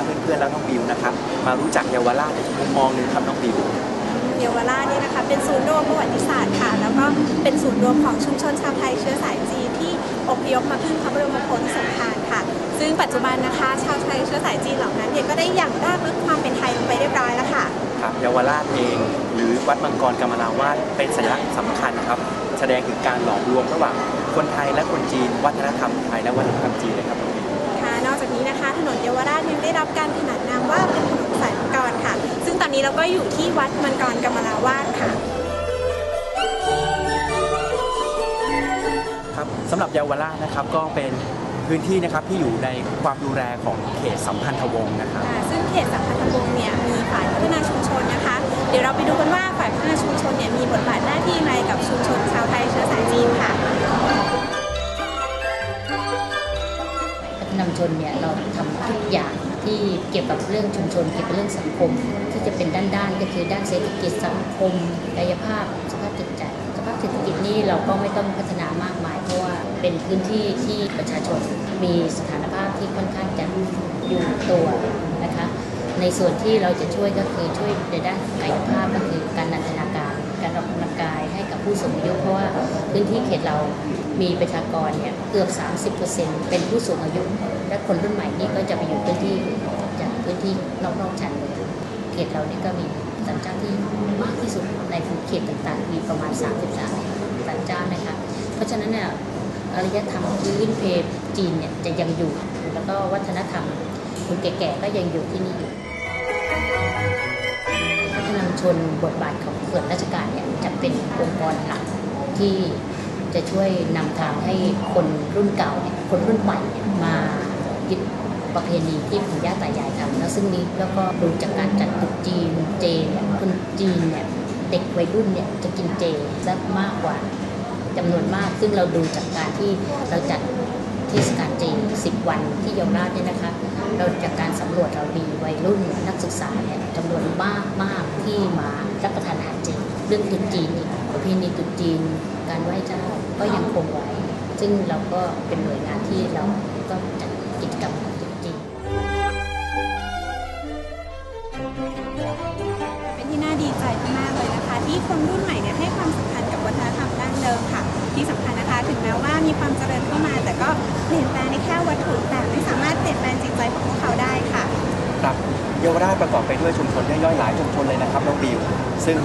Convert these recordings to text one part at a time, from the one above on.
เราพาเพื่อนๆแล้วน้องบิวนะครับมารู้จักเยาวราชในอีกมุมมองหนึงครับน้องบิวเยาวราชเนี่ยนะคะเป็นศูนย์รวมประวัติศาสตร์ค่ะแล้วก็เป็นศูนย์รวมของชุมชนชาวไทยเชื้อสายจีนที่อพยพมาพึ่งพระบรมโพธิสมภารค่ะ ซึ่งปัจจุบันนะคะ ชาวไทยเชื้อสายจีนเหล่านั้นเนี่ยก็ได้หยั่งรากลึกความเป็นไทยลงไปเรียบร้อยแล้วค่ะครับเยาวราชเอง หรือวัดมังกรกรรมราวาสเป็นสัญลักษณ์สำคัญครับ แสดงถึงการหลอมรวมระหว่างคนไทยและคนจีน วัฒนธรรมไทยและวัฒนธรรมจีนนะครับ น้องบิวค่ะนอกจากนี้นะคะ ถนนเยาวราชยังได้รับการขนานนามว่าเป็นถนนสายมังกรค่ะ ซึ่งตอนนี้เราก็อยู่ที่วัดมังกรกรรมราวาสค่ะครับสำหรับเยาวราชนะครับก็เป็นพื้นที่นะครับที่อยู่ในความดูแลของเขตสัมพันธวงศ์นะครับอ่าซึ่งเขตสัมพันธวงศ์เนี่ยมีฝ่ายพัฒนาชุมชนนะคะ เดี๋ยวเราไปดูกันว่าฝ่ายพัฒนาชุมชนเนี่ยมีบทบาทหน้าที่ยังไงกับชุมชนชาวไทยเชื้อสายจีนค่ะ นามชนเนี่ยเราทำทุกอย่างที่เกี่ยวกับเรื่องชุมชนเกี่ยวกับเรื่องสังคม ที่จะเป็นด้านๆก็คือด้านเศรษฐกิจสังคมกายภาพสภาพจิตใจสภาพเศรษฐกิจนี่เราก็ไม่ต้องพัฒนามากมาย เพราะว่าเป็นพื้นที่ที่ประชาชนมีสถานภาพที่ค่อนข้างจะอยู่ตัวนะคะในส่วนที่เราจะช่วยก็คือช่วยในด้านกายภาพก็คือการนันทนาการการออกกำลังกาย ผู้สูงอายุเพราะว่าพื้นที่เขตเรามีประชากรเนี่ยเกือบ 30%เป็นผู้สูงอายุ และคนรุ่นใหม่นี่ก็จะไปอยู่พื้นที่จากพื้นที่นอกๆชานเมืองเขตเรานี่ก็มีสัญเจ้าที่มากที่สุดในภูเขตต่างๆ มีประมาณ 33สัญเจ้านะคะเพราะฉะนั้นเนี่ยอารยธรรมพื้นเพจีนเนี่ยจะยังอยู่ แล้วก็วัฒนธรรมคนแก่ๆก็ยังอยู่ที่นี่อยู่ ชนบทบาทของส่วนราชการเนี่ยจะเป็นองค์กรหลักที่จะช่วยนำทางให้คนรุ่นเก่าเนี่ยคนรุ่นใหม่เนี่ยมายึดประเพณีที่ปู่ย่าตายายทำแล้วซึ่งนี้แล้วก็ดูจากการจัดตรุษจีนเจเนี่ยคนจีนเนี่ยเด็กวัยรุ่นเนี่ยจะกินเจซะมากกว่าจำนวนมาก ซึ่งเราดูจากการที่เราจัด เทศกาลเจ10 วันที่เยาวราชเนี่ยนะคะ เราจากการสำรวจเรามีวัยรุ่นนักศึกษาเนี่ยจำนวนมากมากที่มารับประทานอาหารจีนเรื่องตรุษจีนอีกประเพณีตรุษจีน การไหว้เจ้าก็ยังคงไว้ ซึ่งเราก็เป็นหน่วยงานที่เราก็จัดกิจกรรมของตรุษจีนเป็นที่น่าดีใจมากเลยนะคะ ที่คนรุ่นใหม่เนี่ยให้ความสำคัญกับวัฒนธรรมดั้งเดิมค่ะที่สำคัญ แม้ว่ามีความเจริญเข้ามา แต่ก็เปลี่ยนแปลงในแค่วัตถุแต่ไม่สามารถเปลี่ยนแปลงจิตใจของพวกเขาได้ค่ะ ครับเยาวราชประกอบไปด้วยชุมชนย่อยๆหลายชุมชนเลยนะครับน้องบิวซึ่ง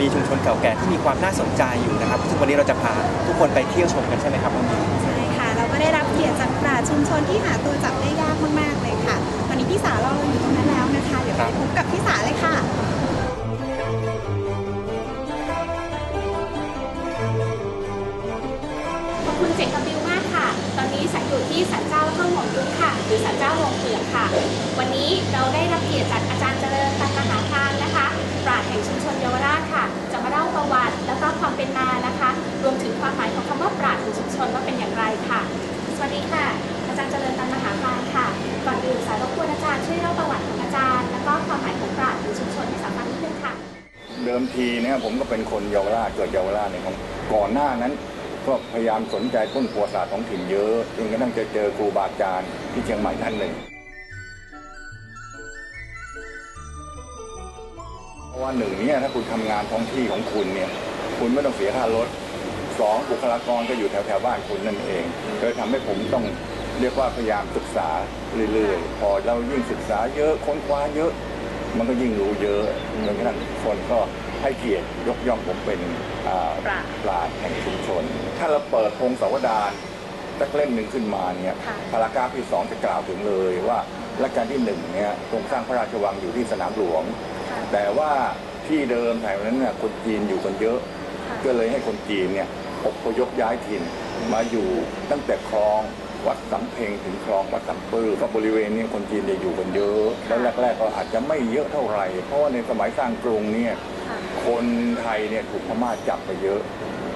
มีชุมชนเก่าแก่ที่มีความน่าสนใจอยู่นะครับซึ่งวันนี้เราจะพาทุกคนไปเที่ยวชมกันใช่ไหมครับน้องบิวใช่ค่ะ เราก็ได้รับเกียรติจากปราชญ์ชุมชนที่หาตัวจับได้ยากมากๆเลยค่ะ ตอนนี้พี่สาเราอยู่ตรงนั้นแล้วนะคะ เดี๋ยวคไปรับพบกับพี่สาเลยค่ะ ทีเนี่ยผมก็เป็นคนเยาวราชเกิดเยาวราชเนี่ยก่อนหน้านั้นก็พยายามสนใจต้นประวัติศาสตร์ท้องถิ่นเยอะจนกระทั่งจะเจอครูบาอาจารย์ที่เชียงใหม่ท่านหนึ่งเพราะว่าหนึ่งเนี่ยถ้าคุณทำงานท้องที่ของคุณเนี่ยคุณไม่ต้องเสียค่ารถสองบุคลากรก็อยู่แถวแถวบ้านคุณนั่นเองเลยทำให้ผมต้องเรียกว่าพยายามศึกษาเรื่อยๆ พอเรายิ่งศึกษาเยอะค้นคว้าเยอะ มันก็ยิ่งรู้เยอะจนกระทั่งคนก็ให้เกียรติยกย่องผมเป็นอ่าปราชญ์ ปราชญ์แห่งชุมชน ถ้าเราเปิดพงศาวดารสักเล่มหนึ่งขึ้นมาเนี่ยค่ะ พารากราฟที่สองจะกล่าวถึงเลยว่ารัชกาลที่หนึ่งเนี่ยทรงสร้างพระราชวังอยู่ที่สนามหลวงแต่ว่าที่เดิมแถวนั้นน่ะคนจีนอยู่กันเยอะก็เลยให้คนจีนเนี่ยอพยพย้ายถิ่นมาอยู่ตั้งแต่คลอง วัดสำเพ็งถึงคลองวัดสำปือก็บริเวณนี้คนจีนจะอยู่กันเยอะ แล้วแรกๆก็อาจจะไม่เยอะเท่าไหร่ เพราะว่าในสมัยสร้างกรุงเนี่ยคนไทยเนี่ยถูกพม่าจับไปเยอะ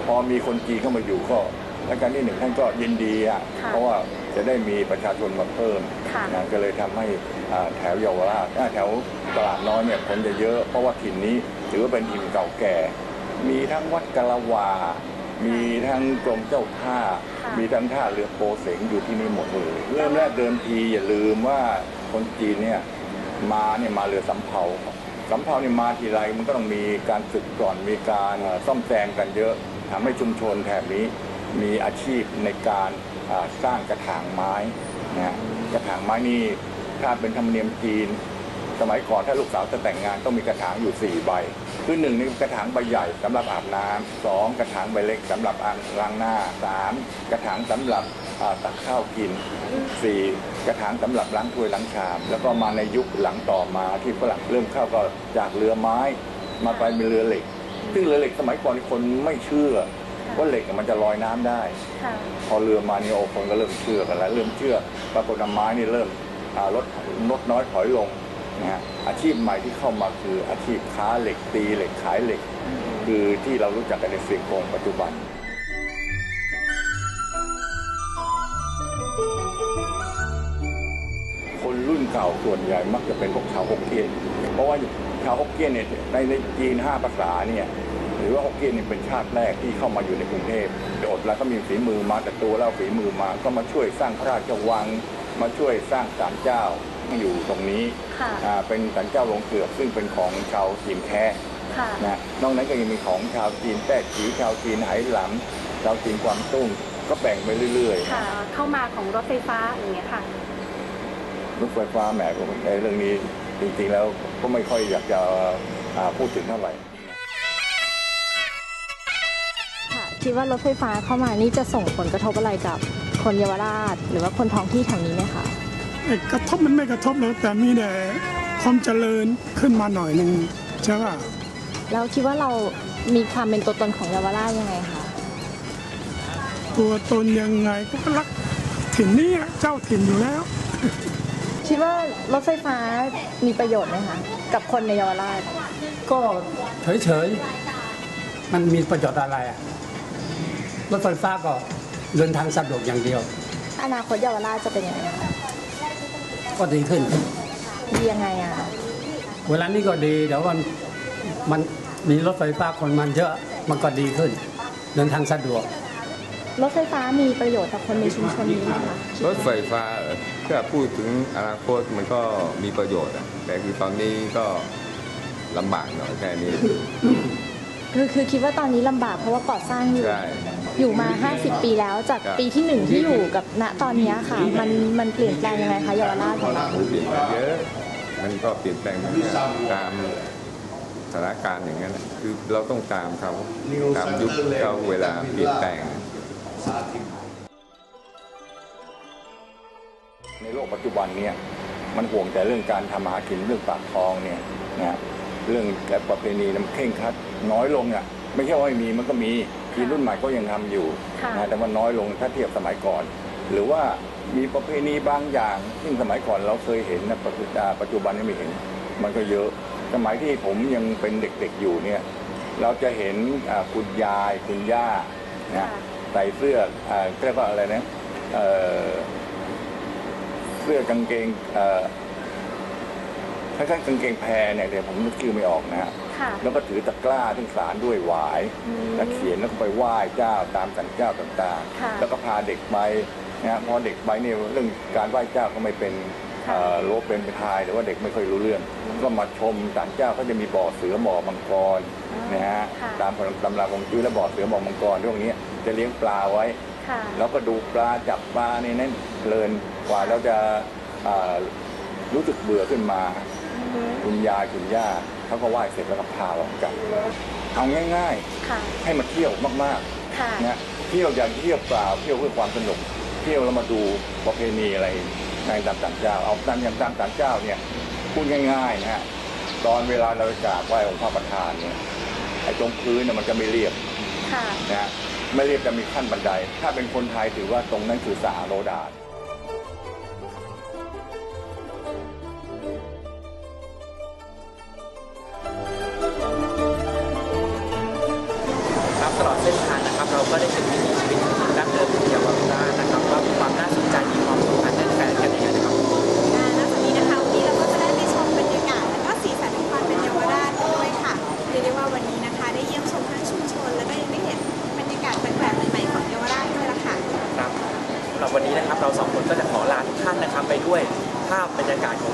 พอมีคนจีนเข้ามาอยู่ก็รัชกาลที่หนึ่งท่านก็ยินดีอะค่ะเพราะว่าจะได้มีประชาชนมาเพิ่มค่ะนะก็เลยทำให้อ่าแถวเยาวราชอ่าแถวตลาดน้อยเนี่ยคนจะเยอะ เพราะว่าถิ่นนี้ถือว่าเป็นถิ่นเก่าแก่ มีทั้งวัดกะละวา มีทั้งกรมเจ้าท่าค่ะมีทั้งท่าเรือโปเสงอยู่ที่นี่หมดเลย เริ่มแรกเดิมทีอย่าลืมว่าคนจีนเนี่ยมาเนี่ยมาเรือสำเภาครับสำเภาเนี่ยมาทีไรมันก็ต้องมีการฝึกก่อนมีการเอ่อซ่อมแซมกันเยอะทำให้ชุมชนแถบนี้มีอาชีพในการอ่าสร้างกระถางไม้นะฮะกระถางไม้นี่ถ้าเป็นธรรมเนียมจีน สมัยก่อนถ้าลูกสาวจะแต่งงานต้องมีกระถางอยู่4ใบ คือหนึ่งนี่กระถางใบใหญ่สำหรับอาบน้ำสองกระถางใบเล็กสำหรับอ่างล้างหน้าสามกระถางสำหรับอ่าตักข้าวกินสี่กระถางสำหรับล้างถ้วยล้างชาม แล้วก็มาในยุคหลังต่อมาที่ฝรั่งเริ่มเข้าก็จากเรือไม้มาไปเป็นเรือเหล็ก ซึ่งเรือเหล็กสมัยก่อนนี่คนไม่เชื่อว่าเหล็กมันจะลอยน้ำได้ค่ะพอเรือมานี่โอ้คนก็เริ่มเชื่อกันแล้ว เริ่มเชื่อปรากฏว่าไม้นี่เริ่มอ่าลดลดน้อยถอยลง นะฮะอาชีพใหม่ที่เข้ามาคืออาชีพค้าเหล็กตีเหล็กขายเหล็ก คือที่เรารู้จักกันในเสียงกงปัจจุบันคนรุ่นเก่าส่วนใหญ่มักจะเป็นพวกชาวฮกเกี้ยน เพราะว่าชาวฮกเกี้ยนเนี่ยในในจีนห้าภาษาเนี่ยหรือว่าฮกเกี้ยนเนี่ยเป็นชาติแรกที่เข้ามาอยู่ในกรุงเทพโอดแล้วก็มีฝีมือมาแต่ตัวแล้วฝีมือมาก็มาช่วยสร้างพระราชวัง มาช่วยสร้างศาลเจ้า อยู่ตรงนี้ค่ะอ่าเป็นศาลเจ้าลงเกือกซึ่งเป็นของชาวจีนแท้ค่ะนะนอกนั้นก็ยังมีของชาวจีนแต้จีชาวจีนไหหลำชาวจีนกวางตุ้งก็แบ่งไปเรื่อยค่ะ เข้ามาของรถไฟฟ้าอย่างเงี้ยค่ะ ๆรถไฟฟ้าแหมผมในเรื่องนี้จริงๆแล้วก็ไม่ค่อยอยากจะอ่าพูดถึงเท่าไหร่ ค่ะคิดว่ารถไฟฟ้าเข้ามานี่จะส่งผลกระทบอะไรกับคนเยาวราช หรือว่าคนท้องที่แถวนี้ไหมคะไอ้ กระทบมันไม่กระทบหรอกแต่มีแต่ความเจริญขึ้นมาหน่อยหนึ่งใช่ป่ะแล้วคิดว่าเรามีความเป็นตัวตนของเยาวราชยังไงคะตัวตนยังไงก็รักถิ่นนี้อะเจ้าถิ่นอยู่แล้ว คิดว่ารถไฟฟ้ามีประโยชน์ไหมคะกับคนในเยาวราช ก็เฉยๆมันมีประโยชน์อะไรอะรถไฟฟ้าก็เดินทางสะดวกอย่างเดียว อนาคตเยาวราชจะเป็นยังไงคะ ก็ดีขึ้น ดียังไงอะเวลานี้ก็ดีแต่ว่ามันมีรถไฟฟ้าคนมันเยอะมันก็ดีขึ้น เดินทางสะดวก รถไฟฟ้ามีประโยชน์ต่อคนในชุมชนนี้ไหมคะ รถไฟฟ้าเอ่อถ้าพูดถึงอนาคตมันก็มีประโยชน์อะแต่คือตอนนี้ก็ลำบากหน่อยแค่นี้ คือคือคิดว่าตอนนี้ลำบากเพราะว่าก่อสร้างอยู่ ใช่ อยู่มา 50 ปีแล้วจากครับ ปีที่หนึ่งที่อยู่กับณตอนนี้ค่ะ มันมันเปลี่ยนแปลงยังไงคะเยาวราชของเรา มันเปลี่ยนแปลงเยอะ มันก็เปลี่ยนแปลงตามสถานการณ์อย่างนั้นอะคือเราต้องตามเขาตามยุคเขาเวลาเปลี่ยนแปลง ในโลกปัจจุบันเนี่ยมันห่วงแต่เรื่องการทำมาหากินเรื่องปากท้องเนี่ยนะ เรื่องและประเพณีมันเคร่งครัดน้อยลงอะไม่ใช่ว่าไม่มีมันก็มีทีรุ่นใหม่ก็ยังทำอยู่ค่ะนะแต่ว่าน้อยลงถ้าเทียบสมัยก่อน หรือว่ามีประเพณีบางอย่างซึ่งสมัยก่อนเราเคยเห็นนะปัจจุบันปัจจุบันนี้ไม่เห็น มันก็เยอะ สมัยที่ผมยังเป็นเด็กๆอยู่เนี่ยเราจะเห็นอ่าคุณยายคุณย่านะใส่เสื้ออ่าเรียกว่าอะไรนะเอ่อเสื้อกางเกง เอ่อคล้ายๆกางเกงแพรเนี่ยเดี๋ยวผมนึกชื่อไม่ออกนะฮะค่ะ แล้วก็ถือตะกร้าที่สารด้วยหวายแล้วเขียนแล้วก็ไปไหว้เจ้าตามสันเจ้าต่างค่ะๆ แล้วก็พาเด็กไปนะฮะพอเด็กไปเนี่ยเรื่องการไหว้เจ้าก็ไม่เป็นค่ะ เอ่อโลบเป็นทายหรือว่าเด็กไม่ค่อยรู้เรื่อง ก็มาชมศาลเจ้าเขาจะมีบ่อเสือบ่อมังกรนะฮะค่ะตามตำราของจุ้ยและบ่อเสือบ่อมังกรเรื่องนี้จะเลี้ยงปลาไว้ ค่ะ แล้วก็ดูปลาจับปลาในนั้นเพลินกว่าเราจะอ่ารู้สึกเบื่อขึ้นมา คุณยายคุณย่าเขาก็ไหว้เสร็จแล้วก็พาเรากลับเอาง่ายค่ะ ๆ ให้มาเที่ยวมากค่ะ ๆนะเที่ยวอย่างเที่ยวเปล่าเที่ยวเพื่อความสนุกเที่ยวแล้วมาดูประเพณีอะไรในตามต่างเจ้า เอาตามอย่างตามต่างเจ้าเนี่ยพูดง่ายๆนะฮะตอนเวลาเรากราบไหว้องค์พระประธานเนี่ยไอ้ตรงพื้นเนี่ยมันจะไม่เรียบ ค่ะ นะฮะไม่เรียบจะมีขั้นบันได ถ้าเป็นคนไทยถือว่าตรงนั้นคือสาโรดาษ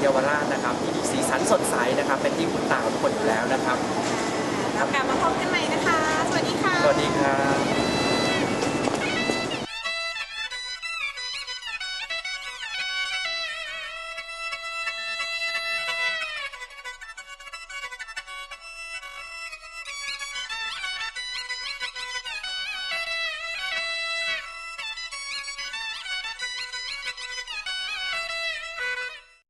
เยาวราชนะครับที่มีสีสันสดใสนะครับเป็นที่คุ้นตาของคนอยู่แล้วนะครับ